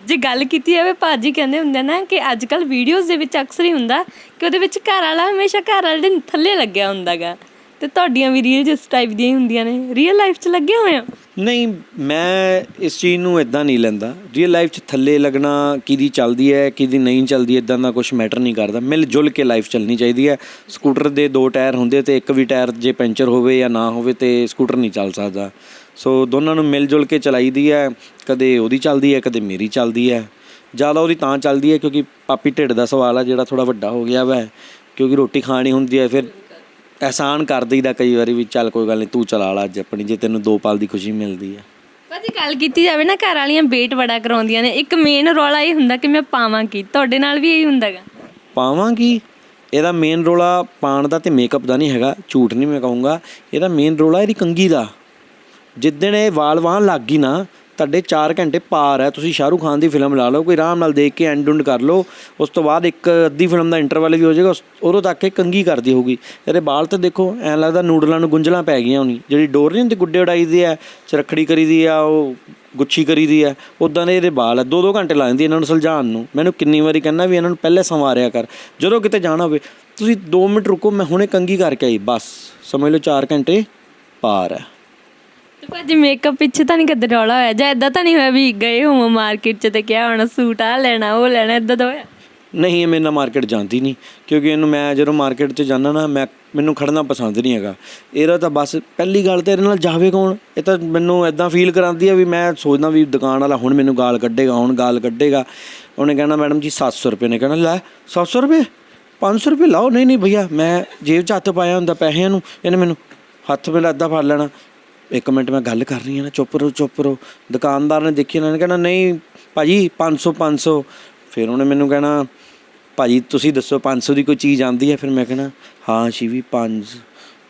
ਜੇ ਗੱਲ ਕੀਤੀ ਜਾਵੇ ਭਾਜੀ ਕਹਿੰਦੇ ਹੁੰਦੇ ਨਾ ਕਿ ਅੱਜ ਕੱਲ ਵੀਡੀਓਜ਼ ਦੇ ਵਿੱਚ ਅਕਸਰ ਹੀ ਹੁੰਦਾ ਕਿ ਉਹਦੇ ਵਿੱਚ ਘਰ ਵਾਲਾ ਹਮੇਸ਼ਾ ਘਰ ਵਾਲੇ ਦੇ ਥੱਲੇ ਲੱਗਿਆ ਹੁੰਦਾਗਾ। ਤੇ ਤੁਹਾਡੀਆਂ ਵੀ ਰੀਲ ਜਿਸ ਟਾਈਪ ਦੀਆਂ ਹੀ ਹੁੰਦੀਆਂ ਨੇ। ਰੀਅਲ ਲਾਈਫ 'ਚ ਲੱਗੇ ਹੋਏ ਹੋ? ਨਹੀਂ, ਮੈਂ ਇਸ ਚੀਜ਼ ਨੂੰ ਇਦਾਂ ਨਹੀਂ ਲੈਂਦਾ। ਰੀਅਲ ਲਾਈਫ 'ਚ ਥੱਲੇ ਲੱਗਣਾ ਕਿਹਦੀ ਚੱਲਦੀ ਹੈ, ਕਿਹਦੀ ਨਹੀਂ ਚੱਲਦੀ ਇਦਾਂ ਦਾ ਕੁਝ ਮੈਟਰ ਨਹੀਂ ਕਰਦਾ। ਮਿਲ ਜੁਲ ਕੇ ਲਾਈਫ ਚੱਲਣੀ ਚਾਹੀਦੀ ਹੈ। ਸਕੂਟਰ ਦੇ ਦੋ ਟਾਇਰ ਹੁੰਦੇ ਤੇ ਇੱਕ ਵੀ ਟਾਇਰ ਜੇ ਪੈਂਚਰ ਹੋਵੇ ਜਾਂ ਨਾ ਹੋਵੇ ਤੇ ਸਕੂਟਰ ਨਹੀਂ ਚੱਲ ਸਕਦਾ। ਸੋ ਦੋਨਾਂ ਨੂੰ ਮਿਲ ਜੁਲ ਕੇ ਚਲਾਈਦੀ ਹੈ ਕਦੇ ਉਹਦੀ ਚੱਲਦੀ ਹੈ ਕਦੇ ਮੇਰੀ ਚੱਲਦੀ ਹੈ। ਜ਼ਿਆਦਾ ਉਹਦੀ ਤਾਂ ਚੱਲਦੀ ਹੈ ਕਿਉਂਕਿ ਪਾਪੀ ਢਿੱਡ ਦਾ ਸਵਾਲ ਆ ਜਿਹੜਾ ਥੋੜਾ ਵੱਡਾ ਹੋ ਗਿਆ ਵਾ ਕਿਉਂਕਿ ਰੋਟੀ ਖਾਣੀ ਹੁੰਦੀ ਹੈ ਫਿਰ ਐਹਸਾਨ ਕਰ ਦਈਦਾ ਕਈ ਵਾਰੀ ਵੀ ਚੱਲ ਕੋਈ ਗੱਲ ਨਹੀਂ ਤੂੰ ਚਲਾ ਲਾ ਅੱਜ ਆਪਣੀ ਜੇ ਤੈਨੂੰ ਦੋ ਪਲ ਦੀ ਖੁਸ਼ੀ ਮਿਲਦੀ ਹੈ। ਭਾਜੀ ਗੱਲ ਕੀਤੀ ਜਾਵੇ ਨਾ ਘਰ ਵਾਲੀਆਂ ਵੇਟ ਬੜਾ ਕਰਾਉਂਦੀਆਂ ਨੇ ਇੱਕ ਮੇਨ ਰੌਲਾ ਇਹ ਹੁੰਦਾ ਕਿ ਮੈਂ ਪਾਵਾਂ ਕੀ? ਤੁਹਾਡੇ ਨਾਲ ਵੀ ਇਹੀ ਹੁੰਦਾਗਾ ਪਾਵਾਂਗੀ ਇਹਦਾ ਮੇਨ ਰੋਲਾ ਪਾਣ ਦਾ ਤੇ ਮੇਕਅਪ ਦਾ ਨਹੀਂ ਹੈਗਾ ਝੂਠ ਨਹੀਂ ਮੈਂ ਕਹੂੰਗਾ ਇਹਦਾ ਮੇਨ ਰੋਲਾ ਇਹਦੀ ਕੰਗੀ ਦਾ। ਜਿੱਦਣ ਇਹ ਵਾਲ ਵਾਹਣ ਲੱਗ ਗਈ ਨਾ, ਤੁਹਾਡੇ 4 ਘੰਟੇ ਪਾਰ ਹੈ, ਤੁਸੀਂ ਸ਼ਾਹਰੁਖ ਖਾਨ ਦੀ ਫਿਲਮ ਲਾ ਲਓ, ਕੋਈ ਆਰਾਮ ਨਾਲ ਦੇਖ ਕੇ ਐਂਡ ਉਂਡ ਕਰ ਲਓ, ਉਸ ਤੋਂ ਬਾਅਦ ਇੱਕ ਅੱਧੀ ਫਿਲਮ ਦਾ ਇੰਟਰਵਲ ਵੀ ਹੋ ਜਾਏਗਾ, ਉਸ- ਉਦੋਂ ਤੱਕ ਇਹ ਕੰਗੀ ਕਰਦੀ ਹੋਊਗੀ। ਇਹਦੇ ਬਾਲ ਤਾਂ ਦੇਖੋ, ਐਂ ਲੱਗਦਾ ਨੂਡਲਾਂ ਨੂੰ ਗੁੰਝਲਾਂ ਪੈ ਗਈਆਂ ਹੋਣੀ, ਜਿਹੜੀ ਡੋਰ ਨਹੀਂ ਹੁੰਦੀ ਗੁੱਡੇ ਉਡਾਈ ਦੀ ਹੈ, ਚਰਖੜੀ ਕਰੀਦੀ ਆ, ਉਹ ਗੁੱਛੀ ਕਰੀ ਦੀ ਹੈ ਉਦਾਂ ਦੇ ਇਹਦੇ ਬਾਲ ਹੈ ਦੋ ਦੋ ਘੰਟੇ ਲਾ ਦਿੰਦੀ ਇਹਨਾਂ ਨੂੰ ਸੁਲਝਾਉਣ ਨੂੰ। ਮੈਨੂੰ ਕਿੰਨੀ ਵਾਰੀ ਕਹਿੰਦਾ ਵੀ ਇਹਨਾਂ ਨੂੰ ਪਹਿਲੇ ਸੰਵਾਰਿਆ ਕਰ, ਜਦੋਂ ਕਿਤੇ ਜਾਣਾ ਹੋਵੇ, ਤੁਸੀਂ 2 ਮਿੰਟ ਰੁਕੋ, ਮੈਂ ਹੁਣੇ ਕੰਗੀ ਕਰਕੇ ਆਈ, ਬਸ, ਸਮਝ ਲਓ 4 ਘੰਟੇ ਪਾਰ ਹੈ। ਤੇ ਭਾਜੀ ਮੇਕਅਪ ਪਿੱਛੇ ਤਾਂ ਨਹੀਂ ਕਦੇ ਰੌਲਾ ਹੋਇਆ। ਜਾਂ ਇਦਾਂ ਤਾਂ ਨਹੀਂ ਹੋਇਆ ਵੀ ਗਏ ਹੋਵਾਂ ਮਾਰਕੀਟ 'ਚ ਤੇ ਕਿਹਾ ਹੋਣਾ ਸੂਟ ਆ ਲੈਣਾ, ਉਹ ਲੈਣਾ ਇਦਾਂ ਦਾ ਹੋਇਆ? ਨਹੀਂ, ਇਹ ਮੇਰੇ ਨਾਲ ਮਾਰਕੀਟ ਜਾਂਦੀ ਨਹੀਂ ਕਿਉਂਕਿ ਇਹਨੂੰ ਮੈਂ ਜਦੋਂ ਮਾਰਕੀਟ 'ਚ ਜਾਂਦਾ ਨਾ, ਮੈਂ, ਮੈਨੂੰ ਖੜਨਾ ਪਸੰਦ ਨਹੀਂ ਹੈਗਾ। ਇਹਦਾ ਤਾਂ ਬਸ ਪਹਿਲੀ ਗੱਲ ਤਾਂ ਇਹਦੇ ਨਾਲ ਜਾਵੇ ਕੌਣ? ਇਹ ਤਾਂ ਮੈਨੂੰ ਐਦਾਂ ਫੀਲ ਕਰਾਉਂਦੀ ਆ ਵੀ ਮੈਂ ਸੋਚਦਾ ਵੀ ਦੁਕਾਨ ਵਾਲਾ ਹੁਣ ਮੈਨੂੰ ਗਾਲ ਕੱਢੇਗਾ, ਹੁਣ ਗਾਲ ਕੱਢੇਗਾ। ਉਹਨੇ ਕਹਿਣਾ, ਮੈਡਮ ਜੀ 700 ਰੁਪਏ ਨੇ। ਕਹਿਣਾ, ਲੈ 700 ਰੁਪਏ? 500 ਰੁਪਏ ਲਾਓ। ਨਹੀਂ ਨਹੀਂ ਭਈਆ, ਮੈਂ ਜੇਬ 'ਚ ਹੱਥ ਪਾਇਆ ਹੁੰਦਾ ਪੈਸਿਆਂ ਨੂੰ। ਇਹਨੇ ਮੈਨੂੰ ਹੱਥ ਮੇਰਾ ਅੱਧਾ ਫੜ ਲੈਣਾ। ਇੱਕ ਮਿੰਟ ਮੈਂ ਗੱਲ ਕਰ ਰਹੀ ਹਾਂ ਨਾ, ਚੁੱਪ ਰਹੋ ਚੁੱਪ ਰਹੋ। ਦੁਕਾਨਦਾਰ ਨੇ ਦੇਖੀ ਨਾ ਕਹਿਣਾ, ਨਹੀਂ ਭਾਜੀ 500 500 ਫਿਰ ਉਹਨੇ ਮੈਨੂੰ ਕਹਿਣਾ, ਭਾਜੀ, ਤੁਸੀਂ ਦੱਸੋ 500 ਦੀ ਕੋਈ ਚੀਜ਼ ਆਂਦੀ ਹੈ? ਫਿਰ ਮੈਂ ਕਹਿਣਾ, ਹਾਂ ਸ਼ੀਵੀ 5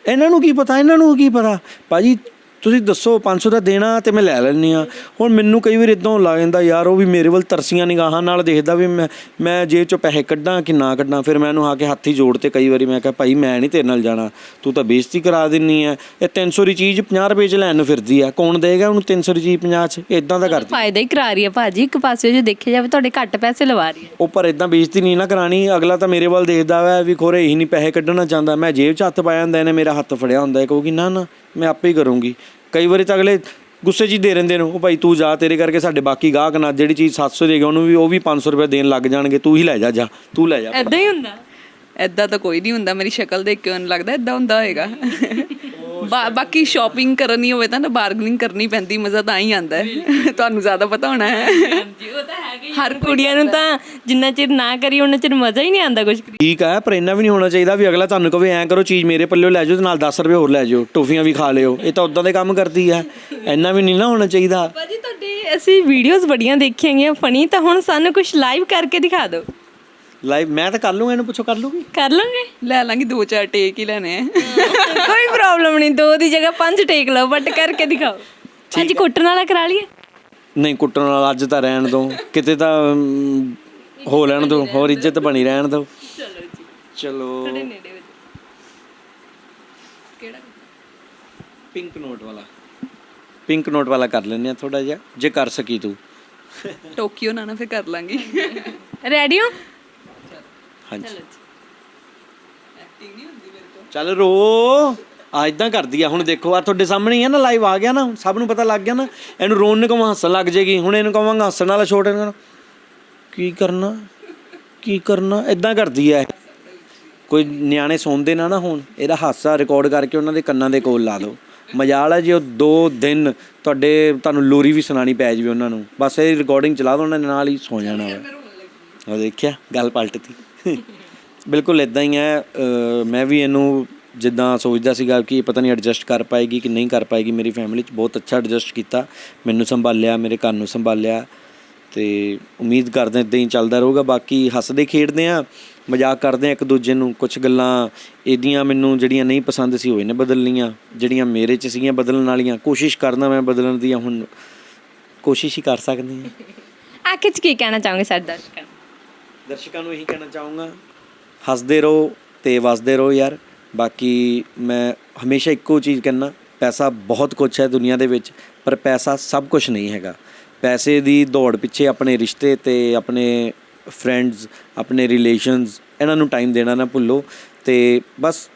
ਇਹਨਾਂ ਨੂੰ ਕੀ ਪਤਾ, ਇਹਨਾਂ ਨੂੰ ਕੀ ਪਤਾ? ਭਾਜੀ ਤੁਸੀਂ ਦੱਸੋ 500 ਦਾ ਦੇਣਾ ਤੇ ਮੈਂ ਲੈ ਲੈਣੀ ਆ ਹੁਣ ਮੈਨੂੰ ਕਈ ਵਾਰ ਇਦਾਂ ਲੱਗ ਜਾਂਦਾ ਯਾਰ ਉਹ ਵੀ ਮੇਰੇ ਵੱਲ ਤਰਸੀਆਂ ਨਿਗਾਹਾਂ ਨਾਲ ਦੇਖਦਾ ਵੀ ਮੈਂ ਮੈਂ ਜੇਬ ਚੋਂ ਪੈਸੇ ਕੱਢਾਂ ਕਿ ਨਾ ਕੱਢਾਂ। ਫਿਰ ਮੈਂ ਉਹਨੂੰ ਆ ਕੇ ਹੱਥ ਹੀ ਜੋੜ ਤੇ ਕਈ ਵਾਰੀ ਮੈਂ ਕਿਹਾ ਭਾਈ ਮੈਂ ਨਹੀਂ ਤੇਰੇ ਨਾਲ ਜਾਣਾ। ਤੂੰ ਤਾਂ ਬੇਇੱਜ਼ਤੀ ਕਰਾ ਦਿੰਨੀ ਆ ਇਹ 300 ਦੀ ਚੀਜ਼ 50 ਰੁਪਏ ਚ ਲੈਣ ਨੂੰ ਫਿਰਦੀ ਆ ਕੌਣ ਦੇਗਾ ਉਹਨੂੰ 300 ਦੀ ਚੀਜ਼ 50 ਚ? ਇਦਾਂ ਦਾ ਕਰਦੀ। ਫਾਇਦਾ ਹੀ ਕਰਾ ਰਹੀ ਹੈ ਭਾਜੀ। ਇੱਕ ਪਾਸੇ ਜੇ ਦੇਖਿਆ ਜਾਵੇ ਤੁਹਾਡੇ ਘੱਟ ਪੈਸੇ ਲਵਾ ਰਹੀ ਹੈ। ਉਹ ਪਰ ਇਦਾਂ ਬੇਇੱਜ਼ਤੀ ਨਹੀਂ ਨਾ ਕਰਾਣੀ। ਅਗਲਾ ਤਾਂ ਮੇਰੇ ਵੱਲ ਦੇਖਦਾ ਵਾ ਵੀ ਖੋਰੇ ਹੀ ਨਹੀਂ ਪੈਸੇ ਕੱਢਣਾ ਚਾਹੁੰਦਾ। ਮੈਂ ਜੇਬ 'ਚ ਹੱਥ ਪਾਇਆ ਹੁੰਦਾ ਇਹਨੇ ਮੇਰਾ ਹੱਥ ਫੜਿਆ ਹੁੰਦਾ। ਕਹੂਗੀ ਨਾ ਨਾ ਮੈਂ ਆਪੇ ਹੀ ਕਰੂੰਗੀ। ਕਈ ਵਾਰੀ ਤਾਂ ਅਗਲੇ ਗੁੱਸੇ 'ਚ ਹੀ ਦੇ ਰਹਿੰਦੇ ਨੇ, ਉਹ ਭਾਈ ਤੂੰ ਜਾ, ਤੇਰੇ ਕਰਕੇ ਸਾਡੇ ਬਾਕੀ ਗਾਹਕ ਨਾ, ਜਿਹੜੀ ਚੀਜ਼ 700 ਦੇਗਾ ਉਹਨੂੰ ਵੀ ਉਹ ਵੀ 500 ਰੁਪਏ ਦੇਣ ਲੱਗ ਜਾਣਗੇ, ਤੂੰ ਹੀ ਲੈ ਜਾ ਜਾ, ਤੂੰ ਲੈ ਜਾ। ਐਦਾਂ ਹੀ ਹੁੰਦਾ। ਐਦਾਂ ਤਾਂ ਕੋਈ ਨਹੀਂ ਹੁੰਦਾ ਮੇਰੀ ਸ਼ਕਲ ਦੇਖ ਕੇ ਉਹਨੂੰ ਲੱਗਦਾ ਐਦਾਂ ਹੁੰਦਾ ਹੋਏਗਾ। ਬਾਕੀ ਸ਼ਾਪਿੰਗ ਕਰਨੀ ਹੋਵੇ ਤਾਂ ਨਾ ਬਾਰਗਨਿੰਗ ਕਰਨੀ ਪੈਂਦੀ ਮਜ਼ਾ ਤਾਂ ਹੀ ਆਂਦਾ ਹੈ ਤੁਹਾਨੂੰ ਜ਼ਿਆਦਾ ਪਤਾ ਹੋਣਾ ਹੈ। ਹਰ ਕੁੜੀਆਂ ਨੂੰ ਤਾਂ ਜਿੰਨਾ ਚਿਰ ਨਾ ਕਰੀ ਉਹਨਾਂ ਚਿਰ ਮਜ਼ਾ ਹੀ ਨਹੀਂ ਆਉਂਦਾ ਕੁਝ ਠੀਕ ਆ ਪਰ ਇੰਨਾ ਵੀ ਨਹੀਂ ਹੋਣਾ ਚਾਹੀਦਾ ਵੀ ਅਗਲਾ ਤੁਹਾਨੂੰ ਕਹੇ ਐਂ ਕਰੋ ਚੀਜ਼ ਮੇਰੇ ਪੱਲਿਓ ਲੈ ਜਾਓ ਤੇ ਨਾਲ 10 ਰੁਪਏ ਹੋਰ ਲੈ ਜਾਓ ਟੋਫੀਆਂ ਵੀ ਖਾ ਲਿਓ। ਇਹ ਤਾਂ ਉਦਾਂ ਦੇ ਕੰਮ ਕਰਦੀ ਆ। ਇੰਨਾ ਵੀ ਨਹੀਂ ਨਾ ਹੋਣਾ ਚਾਹੀਦਾ। ਭਾਜੀ ਤੁਹਾਡੇ ਅਸੀਂ ਵੀਡੀਓਜ਼ ਬੜੀਆਂ ਦੇਖੀਆਂ ਗਈਆਂ ਫਨੀ ਤਾਂ ਹੁਣ ਸਾਨੂੰ ਕੁਝ ਲਾਈਵ ਕਰਕੇ ਦਿਖਾ ਦਿਓ। ਲਾਈਵ ਮੈਂ ਤਾਂ ਕਰ ਲੂੰਗਾ ਇਹਨੂੰ ਪੁੱਛੋ ਕਰ ਲੂਗੀ ਕਰ ਲਓਗੇ ਲੈ ਲਾਂਗੀ ਦੋ ਚਾਰ ਟੇਕ ਹੀ ਲੈਣੇ ਆ। ਕੋਈ ਪ੍ਰੋਬਲਮ ਨਹੀਂ ਦੋ ਦੀ ਜਗ੍ਹਾ ਪੰਜ ਟੇਕ ਲਓ ਬਟ ਕਰਕੇ ਦਿਖਾਓ। ਅੱਜ ਕੁੱਟਣ ਵਾਲਾ ਕਰਾ ਲਈਏ। ਨਹੀਂ ਕੁੱਟਣ ਨਾਲ ਅੱਜ ਤਾਂ ਰਹਿਣ ਦੋ। ਕਿਤੇ ਤਾਂ ਅਮ, ਹੋ ਲੈਣ ਦੋ ਹੋਰ ਇੱਜ਼ਤ ਬਣੀ ਰਹਿਣ ਦੋ। ਚਲੋ ਜੀ। ਚਲੋ। ਨੇੜੇ ਹੋ ਜਾਓ। ਕਿਹੜਾ ਪਿੰਕ ਨੋਟ ਵਾਲਾ। ਪਿੰਕ ਨੋਟ ਵਾਲਾ ਕਰ ਲੈਂਦੇ ਆ ਥੋੜਾ ਜਿਹਾ ਜੇ ਕਰ ਸਕੀ ਤੂੰ। ਟੋਕੀਓ ਨਾ ਨਾ ਫਿਰ ਕਰ ਲਾਂਗੀ। ਰੈਡੀ ਹੋ? ਹਾਂਜੀ। ਚਲੋ ਜੀ ਐਕਟਿੰਗ ਨਹੀਂ ਹੁੰਦੀ ਮੇਰੇ ਤੋਂ ਚੱਲ ਰੋ। ਆ ਇਦਾਂ ਕਰਦੀ ਆ। ਹੁਣ ਦੇਖੋ ਆ ਤੁਹਾਡੇ ਸਾਹਮਣੇ ਹੀ ਆ ਨਾ ਲਾਈਵ ਆ ਗਿਆ ਨਾ। ਹੁਣ ਸਭ ਨੂੰ ਪਤਾ ਲੱਗ ਗਿਆ ਨਾ। ਇਹਨੂੰ ਰੋਣ ਨੂੰ ਕਹਾਂ ਹੱਸਣ ਲੱਗ ਜੇਗੀ? ਹੁਣ ਇਹਨੂੰ ਕਹਾਂਗਾ ਹੱਸਣ ਵਾਲਾ ਛੋੜ ਇਹਨੂੰ ਕੀ ਕਰਨਾ? ਕੀ ਕਰਨਾ? ਇਦਾਂ ਕਰਦੀ ਆ ਇਹ। ਕੋਈ ਨਿਆਣੇ ਸੌਂਦੇ ਨਾ ਨਾ ਹੁਣ। ਇਹਦਾ ਹਾਸਾ ਰਿਕਾਰਡ ਕਰਕੇ ਉਹਨਾਂ ਦੇ ਕੰਨਾਂ ਦੇ ਕੋਲ ਲਾ ਦਿਓ। ਮਜਾਲ ਹੈ ਜੇ ਉਹ ਦੋ ਦਿਨ ਤੁਹਾਡੇ ਤੁਹਾਨੂੰ ਲੋਰੀ ਵੀ ਸੁਣਾਣੀ ਪੈ ਜਵੇ ਉਹਨਾਂ ਨੂੰ। ਬਸ ਇਹ ਰਿਕਾਰਡਿੰਗ ਚਲਾ ਦੋ ਉਹਨਾਂ ਦੇ ਨਾਲ ਹੀ ਸੌ ਜਾਣਾ ਵਾ। ਉਹ ਦੇਖਿਆ ਗੱਲ ਪਲਟਤੀ। ਬਿਲਕੁਲ ਇਦਾਂ ਹੀ ਹੈ ਮੈਂ ਵੀ ਇਹਨੂੰ ਜਿੱਦਾਂ ਸੋਚਦਾ ਸੀਗਾ ਕਿ ਇਹ ਪਤਾ ਨਹੀਂ ਐਡਜਸਟ ਕਰ ਪਾਏਗੀ ਕਿ ਨਹੀਂ ਕਰ ਪਾਏਗੀ, ਮੇਰੀ ਫੈਮਿਲੀ 'ਚ ਬਹੁਤ ਅੱਛਾ ਐਡਜਸਟ ਕੀਤਾ, ਮੈਨੂੰ ਸੰਭਾਲਿਆ, ਮੇਰੇ ਘਰ ਨੂੰ ਸੰਭਾਲਿਆ ਤੇ ਉਮੀਦ ਕਰਦੇ ਇਦਾਂ ਹੀ ਚੱਲਦਾ ਰਹੂਗਾ, ਬਾਕੀ ਹੱਸਦੇ ਖੇਡਦੇ ਆ ਮਜ਼ਾਕ ਕਰਦੇ ਆ ਇੱਕ ਦੂਜੇ ਨੂੰ ਕੁਝ ਗੱਲਾਂ ਇਹਦੀਆਂ ਮੈਨੂੰ ਜਿਹੜੀਆਂ ਨਹੀਂ ਪਸੰਦ ਸੀ ਉਹ ਇਹਨੇ ਬਦਲਣੀਆਂ ਜਿਹੜੀਆਂ ਮੇਰੇ 'ਚ ਸੀਗੀਆਂ ਬਦਲਣ ਵਾਲੀਆਂ, ਕੋਸ਼ਿਸ਼ ਕਰਦਾ ਮੈਂ ਬਦਲਣ ਦੀ, ਹੁਣ ਕੋਸ਼ਿਸ਼ ਹੀ ਕਰ ਸਕਦੇ ਆ *laughs* ਆਖਿਰ ਚ ਕੀ ਕਹਿਣਾ ਚਾਹੋਗੇ ਸਾਡੇ ਦਰਸ਼ਕਾਂ ਦਰਸ਼ਕਾਂ ਨੂੰ ਇਹੀ ਕਹਿਣਾ ਚਾਹੂੰਗਾ, ਹੱਸਦੇ ਰਹੋ ਤੇ ਵਸਦੇ ਰਹੋ ਯਾਰ। ਬਾਕੀ ਮੈਂ ਹਮੇਸ਼ਾ ਇੱਕੋ ਚੀਜ਼ ਕਹਿਣਾ ਪੈਸਾ ਬਹੁਤ ਕੁਝ ਹੈ ਦੁਨੀਆ ਦੇ ਵਿੱਚ, ਪਰ ਪੈਸਾ ਸਭ ਕੁਝ ਨਹੀਂ ਹੈਗਾ। ਪੈਸੇ ਦੀ ਦੌੜ ਪਿੱਛੇ ਆਪਣੇ ਰਿਸ਼ਤੇ ਤੇ ਆਪਣੇ ਫਰੈਂਡਸ ਆਪਣੇ ਰਿਲੇਸ਼ਨਸ ਇਹਨਾਂ ਨੂੰ ਟਾਈਮ ਦੇਣਾ ਨਾ ਭੁੱਲੋ ਤੇ ਬਸ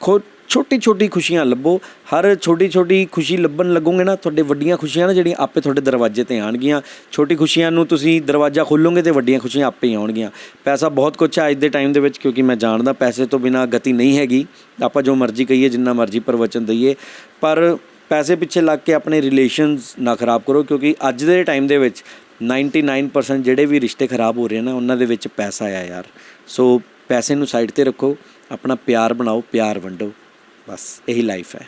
ਖੁਦ ਛੋਟੀ ਛੋਟੀ ਖੁਸ਼ੀਆਂ ਲੱਭੋ। ਹਰ ਛੋਟੀ ਛੋਟੀ ਖੁਸ਼ੀ ਲੱਭਣ ਲੱਗੋਗੇ ਨਾ, ਤੁਹਾਡੇ ਵੱਡੀਆਂ ਖੁਸ਼ੀਆਂ ਨਾ ਜਿਹੜੀਆਂ ਆਪੇ ਤੁਹਾਡੇ ਦਰਵਾਜ਼ੇ ਤੇ ਆਣਗੀਆਂ ਛੋਟੀ ਖੁਸ਼ੀਆਂ ਨੂੰ ਤੁਸੀਂ ਦਰਵਾਜ਼ਾ ਖੋਲੋਗੇ ਤੇ ਵੱਡੀਆਂ ਖੁਸ਼ੀਆਂ ਆਪੇ ਹੀ ਆਉਣਗੀਆਂ। ਪੈਸਾ ਬਹੁਤ ਕੁਝ ਹੈ ਅੱਜ ਦੇ ਟਾਈਮ ਦੇ ਵਿੱਚ, ਕਿਉਂਕਿ ਮੈਂ ਜਾਣਦਾ ਪੈਸੇ ਤੋਂ ਬਿਨਾ ਗਤੀ ਨਹੀਂ ਹੈਗੀ। ਆਪਾਂ ਜੋ ਮਰਜ਼ੀ ਕਹੀਏ, ਜਿੰਨਾ ਮਰਜ਼ੀ ਪ੍ਰਵਚਨ ਦਈਏ। ਪਰ ਪੈਸੇ ਪਿੱਛੇ ਲੱਗ ਕੇ ਆਪਣੇ ਰਿਲੇਸ਼ਨਸ ਨਾ ਖਰਾਬ ਕਰੋ, ਕਿਉਂਕਿ ਅੱਜ ਦੇ ਟਾਈਮ ਦੇ ਵਿੱਚ 99% ਜਿਹੜੇ ਵੀ ਰਿਸ਼ਤੇ ਖਰਾਬ ਹੋ ਰਹੇ ਨੇ, ਉਹਨਾਂ ਦੇ ਵਿੱਚ ਪੈਸਾ ਆ ਯਾਰ। ਸੋ ਪੈਸੇ ਨੂੰ ਸਾਈਡ ਤੇ ਰੱਖੋ, ਆਪਣਾ ਪਿਆਰ ਬਣਾਓ, ਪਿਆਰ ਵੰਡੋ। ਬਸ ਇਹੀ ਲਾਈਫ ਹੈ